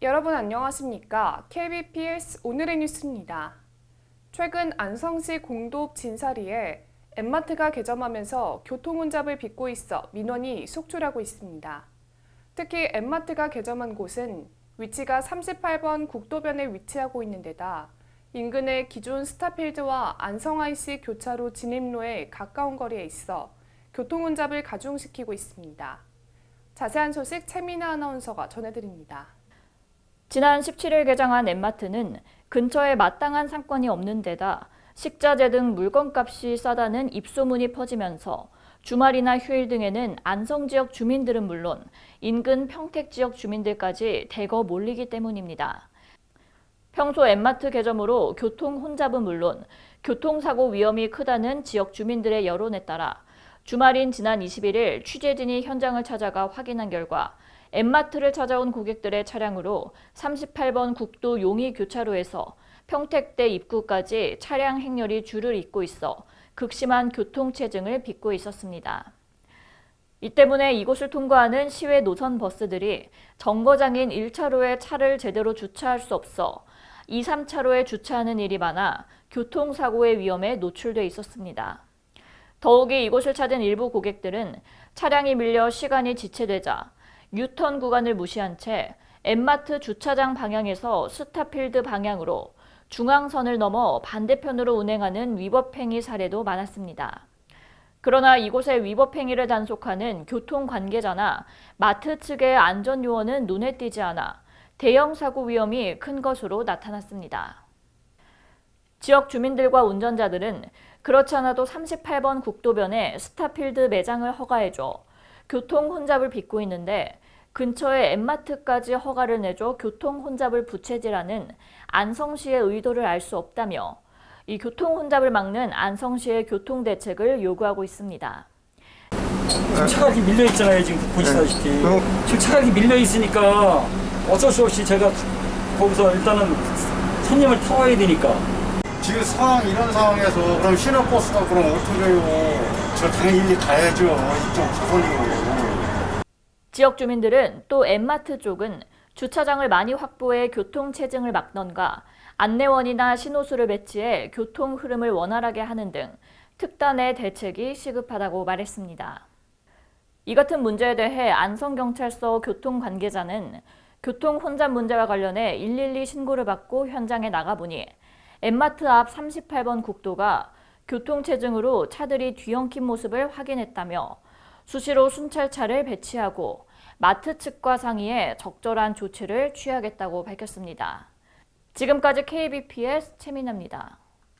여러분 안녕하십니까? KBPS 오늘의 뉴스입니다. 최근 안성시 공도읍 진사리에 엠마트가 개점하면서 교통 혼잡을 빚고 있어 민원이 속출하고 있습니다. 특히 엠마트가 개점한 곳은 위치가 38번 국도변에 위치하고 있는 데다 인근의 기존 스타필드와 안성 IC 교차로 진입로에 가까운 거리에 있어 교통 혼잡을 가중시키고 있습니다. 자세한 소식 최민아 아나운서가 전해드립니다. 지난 17일 개장한 엠마트는 근처에 마땅한 상권이 없는 데다 식자재 등 물건값이 싸다는 입소문이 퍼지면서 주말이나 휴일 등에는 안성 지역 주민들은 물론 인근 평택 지역 주민들까지 대거 몰리기 때문입니다. 평소 엠마트 개점으로 교통 혼잡은 물론 교통사고 위험이 크다는 지역 주민들의 여론에 따라 주말인 지난 21일 취재진이 현장을 찾아가 확인한 결과 엠마트를 찾아온 고객들의 차량으로 38번 국도 용희 교차로에서 평택대 입구까지 차량 행렬이 줄을 잇고 있어 극심한 교통체증을 빚고 있었습니다. 이 때문에 이곳을 통과하는 시외 노선 버스들이 정거장인 1차로에 차를 제대로 주차할 수 없어 2, 3차로에 주차하는 일이 많아 교통사고의 위험에 노출돼 있었습니다. 더욱이 이곳을 찾은 일부 고객들은 차량이 밀려 시간이 지체되자 유턴 구간을 무시한 채 엠마트 주차장 방향에서 스타필드 방향으로 중앙선을 넘어 반대편으로 운행하는 위법행위 사례도 많았습니다. 그러나 이곳의 위법행위를 단속하는 교통 관계자나 마트 측의 안전 요원은 눈에 띄지 않아 대형 사고 위험이 큰 것으로 나타났습니다. 지역 주민들과 운전자들은 그렇지 않아도 38번 국도변에 스타필드 매장을 허가해줘 교통 혼잡을 빚고 있는데 근처에 엠마트까지 허가를 내줘 교통 혼잡을 부채질하는 안성시의 의도를 알 수 없다며 이 교통 혼잡을 막는 안성시의 교통 대책을 요구하고 있습니다. 지금 차각이 밀려 있잖아요. 지금 보시다시피 네. 지금 차각이 밀려 있으니까 어쩔 수 없이 제가 거기서 일단은 손님을 타와야 되니까 지금 상황 이런 상황에서 그럼 신호버스가 그럼 어떻게 해요? 저 당연히 가야죠. 이쪽 차선이고. 지역 주민들은 또 엠마트 쪽은 주차장을 많이 확보해 교통 체증을 막던가 안내원이나 신호수를 배치해 교통 흐름을 원활하게 하는 등 특단의 대책이 시급하다고 말했습니다. 이 같은 문제에 대해 안성경찰서 교통 관계자는 교통 혼잡 문제와 관련해 112 신고를 받고 현장에 나가보니 엠마트 앞 38번 국도가 교통체증으로 차들이 뒤엉킨 모습을 확인했다며 수시로 순찰차를 배치하고 마트 측과 상의해 적절한 조치를 취하겠다고 밝혔습니다. 지금까지 KBPS 최민아입니다.